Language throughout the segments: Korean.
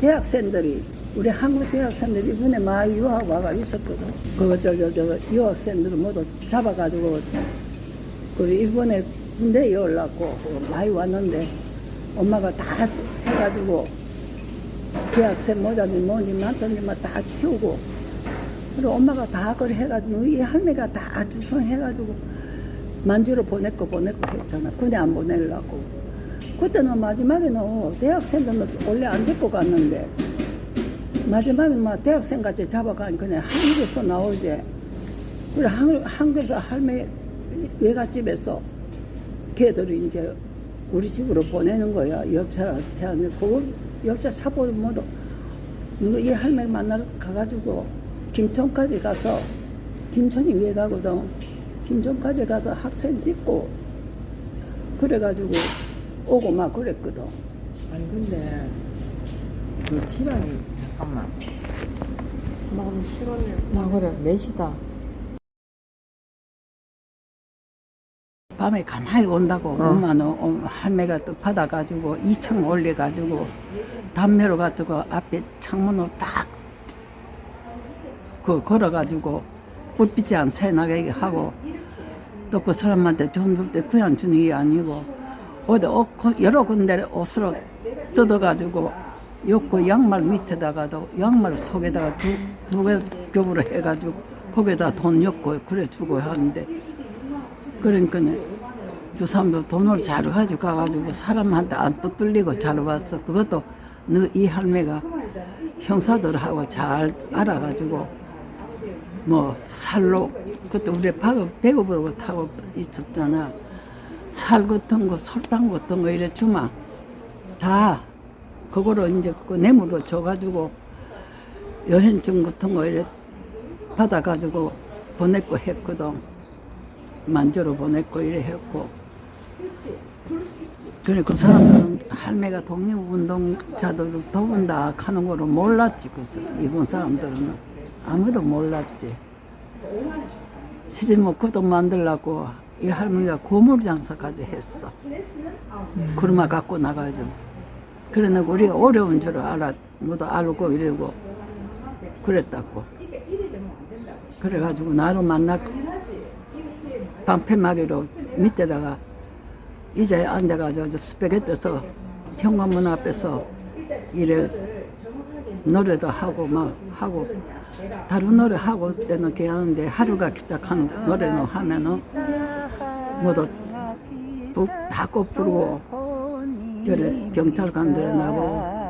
대학생들이 우리 한국 대학생들이 이번에 많이 유학 와가 있었거든. 그거 저저 저 유학생들 모두 잡아가지고 그 일본에 군대에 올라고 많이 왔는데 엄마가 다 해가지고 대학생 모자니 뭐니 많더니만 다 치우고 그리고 엄마가 다 그걸 해가지고 이 할매가 다 주선해가지고 만주로 보냈고 보냈고 했잖아. 군대 안 보내려고. 그때는 마지막에는 대학생들은 원래 안 데리고 갔는데 마지막에 막 대학생 같이 잡아가니 그냥 한국에서 나오지. 그래 한, 한국에서 할매 외갓집에서 걔들이 이제 우리 집으로 보내는 거야. 역차한테 하는 그 역차 사보를 모두 이 할매 만나러 가가지고 김천까지 가서 김천이 왜 가거든. 김천까지 가서 학생 찍고 그래가지고 오고 막 그랬거든. 아니 근데 그 지방이 잠깐만 마음 싫어요. 나 그래 몇이다 밤에 가만히 온다고 어. 엄마는 어, 할매가 또 받아가지고 2층 올려가지고 담배로 가지고 앞에 창문으로 딱그 걸어가지고 불빛이 안 새나게 하고 또 그 사람한테 돈 줄 때 그냥 주는 게 아니고 어디 옷, 그 여러 군데 옷으로 뜯어가지고 욕고 양말 밑에다가도 양말 속에다가 두, 두개 겹으로 해가지고 거기다 돈 엮고 그래 주고 하는데 그러니까 그 사람도 돈을 잘 가지고 가가지고 사람한테 안 붙들리고 잘 왔어. 그것도 너 이 할매가 형사들하고 잘 알아가지고 뭐 살로 그때 우리 배급 배급으로 타고 있었잖아. 살 같은 거 설탕 같은 거 이래 주마 다 그거로 이제 그거 뇌물로 줘가지고 여행증 같은 거 이래 받아가지고 보냈고 했거든. 만주로 보냈고 이래 했고. 그래 그 사람들은 할매가 독립운동자들을 도운다 하는 거를 몰랐지 그래서 일본 사람들은 아무도 몰랐지 시집 먹고도 만들라고 이 할머니가 고물 장사까지 했어. 그루마 갖고 나가죠. 그러나 우리가 어려운 줄 알아 모두 알고 이러고 그랬다고. 그래가지고 나를 만나 방패막이로 밑에다가 이제 앉아가지고 저 스페게티에서 현관문 앞에서 이래 노래도 하고 막 하고 다른 노래 하고 때는 이렇게 하는데 하루가 기짝하는 노래는 하면은 모두 다꽃 부르고 그래 경찰관들 나보고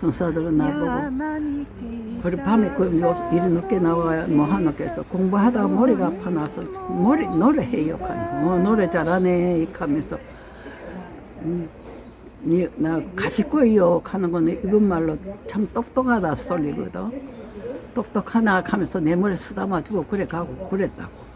순사들은 나보고 그래 밤에 그 요- 이리 늦게 나와야 뭐 하나 해서 공부하다가 머리가 아파 나서 머리 노래해요 뭐 노래 잘하네 이 하면서. 음, 니, 나 가시고요 하는 거는 이번 말로 참 똑똑하다 소리거든. 똑똑하나 하면서 내 머리 쓰다마주고 그래 가고 그랬다고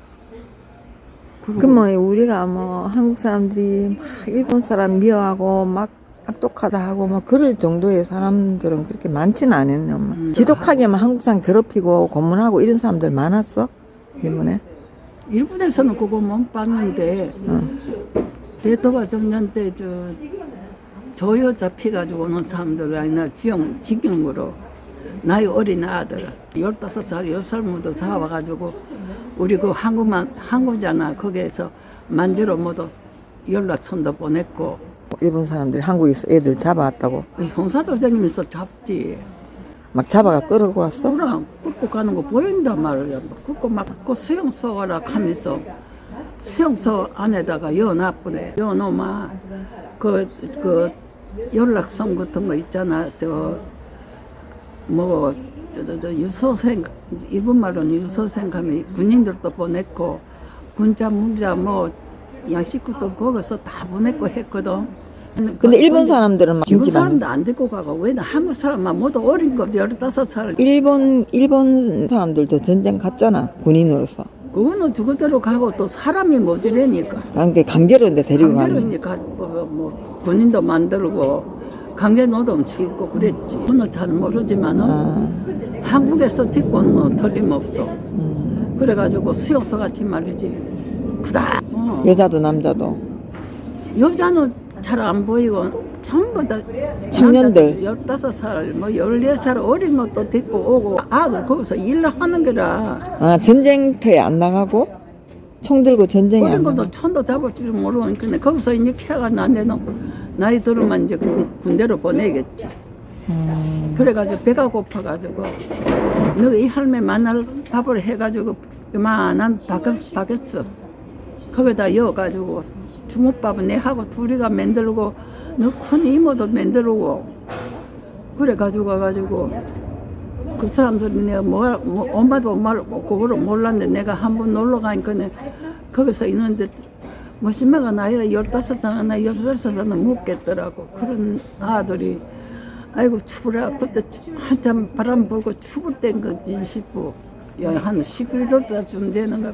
그럼 뭐 우리가 뭐 한국 사람들이 막 일본 사람 미워하고 막 악독하다 하고 뭐 그럴 정도의 사람들은 그렇게 많지는 않았네 엄마. 음. 지독하게만 한국 사람 괴롭히고 고문하고 이런 사람들 많았어 일본에. 일본에서는 그거 못 봤는데 응. 대토가 정년 때저 조여 잡혀가지고 오는 사람들 아니나 지형 직영으로 나이 어린 아들 열다섯 살 열 살 모두 잡아가지고 우리 그 한국만 한국잖아. 거기에서 만지로 모두 연락선도 보냈고. 일본 사람들이 한국에서 애들 잡아왔다고. 형사들 다니면서 잡지. 막 잡아가 끌고 왔어. 그랑 끌고 가는 거 보인단 말이야. 끌고 막그 수용소 가라 하면서 수용소 안에다가 여놔보래. 여놓으면 그, 그 연락선 같은 거 있잖아. 저 뭐 저, 저, 저 유소생 일본 말로는 유소생 가면 군인들도 보냈고 군자 문자 뭐 양식구도 거기서 다 보냈고 했거든 근데 일본 사람들은 막 일본 사람도 안 데리고 가고 왜 한국 사람만 모두 어린 거 열다섯 살 일본 일본 사람들도 전쟁 갔잖아 군인으로서. 그거는 죽어대로 가고 또 사람이 모자라니까 강제 강제로 근데 데리고 가는. 강제로니까 뭐, 뭐 군인도 만들고 강제 노동 치고 그랬지 저는 잘 모르지만은 아, 한국에서 듣고는 뭐 틀림없어 음. 그래가지고 수용소 같이 말이지 그다 어. 여자도 남자도. 여자는 잘 안 보이고 전부 다 청년들. 15살, 뭐 14살 어린 것도 데리고 오고 아들 거기서 일을 하는 게라 아 전쟁터에 안 나가고 총 들고 전쟁에 어린 안 것도 나가고 천도 잡을 줄 모르고 근데 거기서 이제 키가 난데는 나이 들으면 이제 군- 군대로 보내겠지. 음, 그래가지고 배가 고파가지고 너 이 할매 만날 밥을 해가지고 요만한 바켓, 바켓스 거기다 이어가지고 주먹밥은 내하고 둘이가 만들고 너 큰 이모도 만들고 그래가지고 가가지고 그 사람들이 내가 뭐, 뭐 엄마도 말 그거를 몰랐는데 내가 한 번 놀러 가니까 내 거기서 있는데 뭐 심해가 나이가 열다섯 살 나 열여덟 살나 묻겠더라고. 그런 아들이. 아이고 추우라. 그때 추- 한참 바람 불고 추울 때인 거지 싶고. 한 11월 달쯤 되는 거.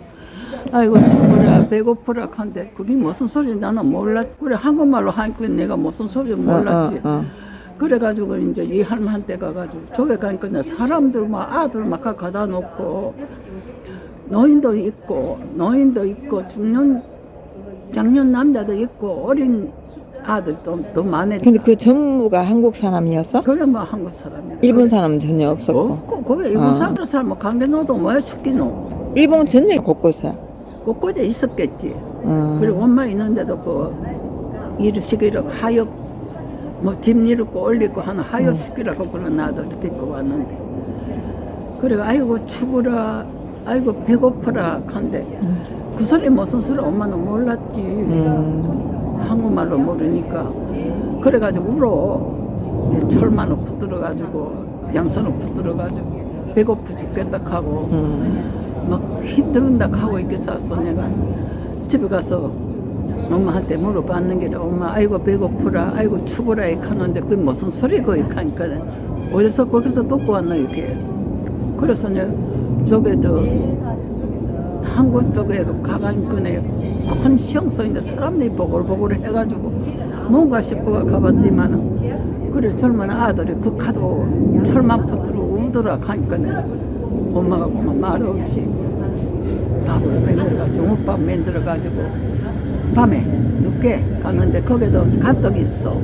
아이고 추우라. 배고프라 한데 그게 무슨 소리? 나는 몰랐 그래 한국말로 하니까 내가 무슨 소리 몰랐지. 어, 어. 그래가지고 이제 이 할머니한테 가가지고 저기 가니까 사람들 막 아들 막 가다 놓고 노인도 있고 노인도 있고 중년 장년 남자도 있고 어린 아들도 더 많아. 근데 그 전무가 한국 사람이었어? 그래 뭐 한국 사람이야. 일본 사람 전혀 없었고 없고 거기 일본 어. 사람 사람 뭐 강대노도 뭐야 숙기노 일본 전쟁 곳곳에 곳곳에 있었겠지. 어. 그리고 엄마 있는데도 그 일시기로 하역 뭐집 이르고 올리고 하는 하역시키라고 그런 아들 데리고 왔는데 그래가 아이고 추구라 아이고 배고프라 한데 그 소리 무슨 소리 엄마는 몰랐지. 음, 한국말로 모르니까. 그래가지고 울어. 철만을 붙들어가지고 양손을 붙들어가지고 배고프 죽겠다 하고 음. 막 힘들은다 하고 있겠어서 내가. 집에 가서 엄마한테 물어봤는 게 엄마 아이고 배고프라 아이고 추구라 이렇게 하는데 그게 무슨 소리고 이렇게 하니까. 어디서 거기서 듣고 왔나 이렇게. 그래서 내가 저게 저 한국 쪽에 가가니까 큰 시험소인데 사람들이 보글보글 해가지고 뭔가 싶어가 가봤더만은 그래 젊은 아들이 그 카도 철만 붙들어 우더라 하니까 엄마가 보면 말 없이 밥을 만들어 중국밥 만들어 가지고 밤에 늦게 갔는데 거기도 감독이 있어.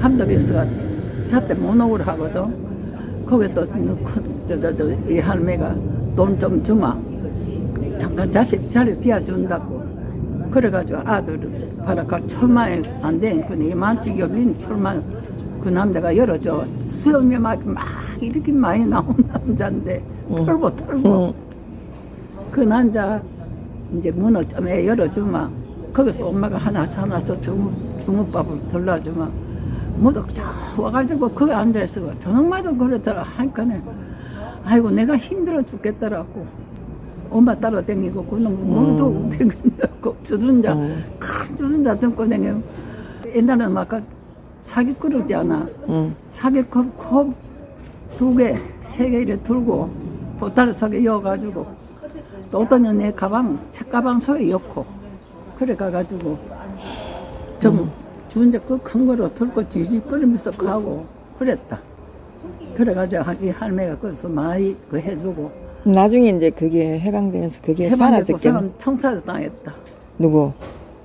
감독이 있어가 자때 모노를 하거든. 거기도 저저저이 할매가 돈 좀 주마 잠깐 자식 자리 비워준다고. 그래가지고 아들을 바라가 철망에 안 되니까 이 만치 열린 철망 그 남자가 열어줘. 수염이 막, 막 이렇게 많이 나온 남자인데 털고 털고. 음. 그 남자 이제 문을 좀 열어주마. 거기서 엄마가 하나 사놔서 주먹, 주먹밥을 들러주마. 모두 쫙 와가지고 거기 앉아있어. 저녁마다 그러더라. 하니까는 아이고 내가 힘들어 죽겠더라고 엄마 따라다니고 그놈 몸도 댕기고 주둔자 음. 큰 주둔자 등고 다녀 옛날에는 막 사기 그러지 않아 음. 사기 컵 컵두 개, 세 개 이렇게 들고 보따리 속에 이어가지고 또 어떤 년내 가방, 책가방 속에 넣고 그래 가가지고 좀 주인데 그큰 거로 들고 지지거리면서 가고 그랬다. 그래가지고 이 할매가 거기서 많이 그 해주고 나중에 이제 그게 해방되면서 그게 해방되고 사라졌겠네 사람 청사를 당했다. 누구?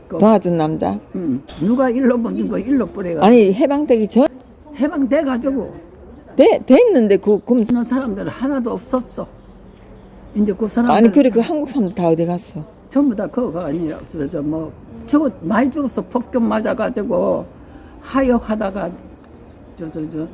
그- 도와준 남자? 음, 누가 일로 보는 거 일로 뿌려가 아니 해방되기 전 해방돼 가지고 돼, 됐는데 그 그럼 있는 사람들 하나도 없었어. 이제 그 사람들 아니 그래 그 한국 사람 다 어디 갔어? 전부 다 그거가 아니라 저뭐 죽었 많이 죽었어 폭격 맞아 가지고 하역하다가 저 저 저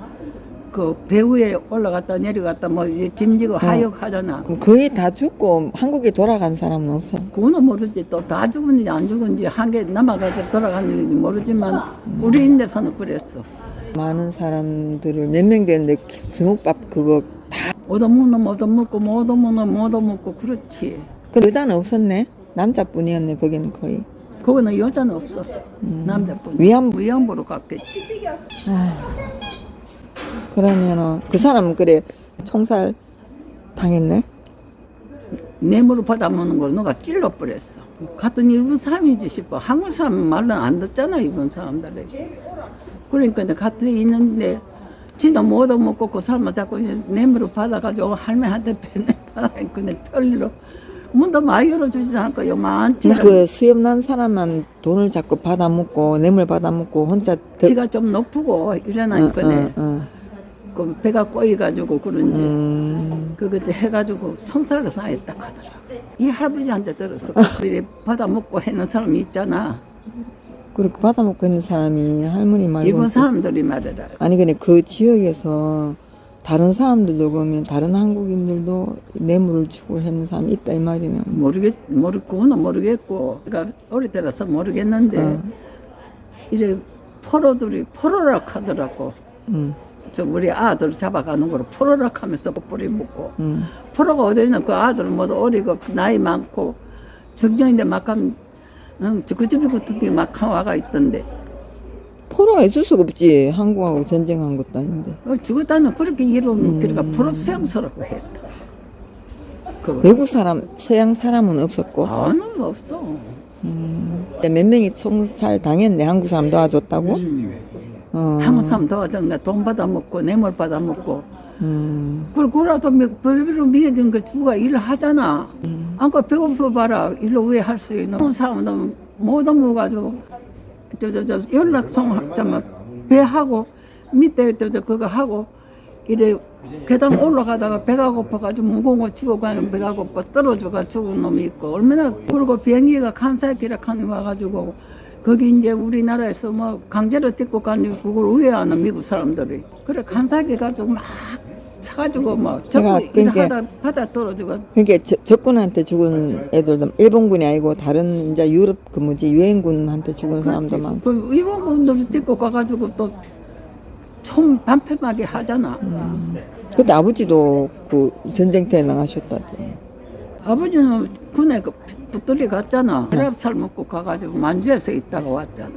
그 배후에 올라갔다 내려갔다 뭐 이제 짐지고 하역하잖아. 그럼 거의 다 죽고 한국에 돌아간 사람은 없어. 그거는 모르지 또 다 죽은지 안 죽은지 한 개 남아가지고 돌아갔는지 모르지만 우리 인데서는 그랬어. 많은 사람들을 몇 명 되는데 주먹밥 그거 다. 얻어먹는 못 얻어먹고 못 얻어먹는 못 얻어먹고 그렇지. 그 여자는 없었네. 남자뿐이었네 거기는 거의. 거기는 여자는 없었어. 남자뿐. 위안부. 위안부로 갔겠지. 그러면은 그 사람은 그래 총살 당했네. 뇌물을 받아먹는 걸 누가 찔러버렸어. 같은 일본 사람이지 싶어. 한국 사람 말은 안 듣잖아, 일본 사람들이. 그러니까 이제 같이 있는데, 지도 못 얻어먹고 그 사람은 자꾸 뇌물을 받아가지고 할머니한테 배내 받아니까 내 편리로 문도 많이 열어주지도 않고 요만치 그 수염 난 사람만 돈을 자꾸 받아먹고 뇌물 받아먹고 혼자 더, 키가 좀 높고 이러나니까 네. 어. 그 배가 꼬이가지고 그런지 음. 그거 이제 해가지고 청소를 당했다 하더라. 이 할아버지한테 들었어. 이래 받아먹고 했는 사람이 있잖아. 그렇게 받아먹고 있는 사람이 할머니 말고 일본 또- 사람들이 말해라. 아니 근데 그 지역에서 다른 사람들도 그러면 다른 한국인들도 뇌물을 주고 했는 사람이 있다 이 말이면 모르겠 모르고는 모르겠고. 그러니까 어릴 때라서 모르겠는데 어. 이래 포로들이 포로락 하더라고. 음, 저 우리 아들 잡아가는 거로 포로락 하면서 뿌리 묶고. 음. 포로가 어디 있는 그 아들 모두 어리고 나이 많고 정년인데 막한 응, 그 집이 같은 게막 와가 있던데. 포로가 있을 수가 없지 한국하고 전쟁한 것도 아닌데 어, 죽었다는 그렇게 음. 그러니까 프로 수용소라고 했다. 그 외국 사람 서양 사람은 없었고 아무 없어. 근데 몇 명이 총살 당했네 한국 사람 도와줬다고 어. 한국 사람 도와줬나 돈 받아 먹고 뇌물 받아 먹고 음. 그걸 그라도 별로 미해준 거 누가 일을 하잖아. 안까 배고파 봐라 일로 왜 할 수 있는 한국 사람은 못 먹어가지고 저저저 연락성 잠깐 배하고 밑에 저저 그거 하고 이래 계단 올라가다가 배가 고파가지고 무거운 거 치고 가는 배가 고파 떨어져가 죽은 놈이 있고 얼마나 그리고 비행기가 칸사이키라 칸이 와가지고 거기 이제 우리나라에서 뭐 강제로 데리고 가니 그걸 우회하는 미국 사람들이. 그래 칸사이키 가지고 막 차가지고 뭐 내가 접고 그러니까 일하다 바다 떨어지고 그러니까 저, 적군한테 죽은 애들도 일본군이 아니고 다른 이제 유럽 그 뭐지 유엔군한테 죽은 사람도 많고 그 일본 분들이 데리고 가가지고 또총 반패하게 하잖아. 그때 아버지도 그 전쟁터에 나가셨다고 아버지는 군에 그 붙들이 갔잖아. 혈압살 먹고 가가지고 만주에서 있다가 왔잖아.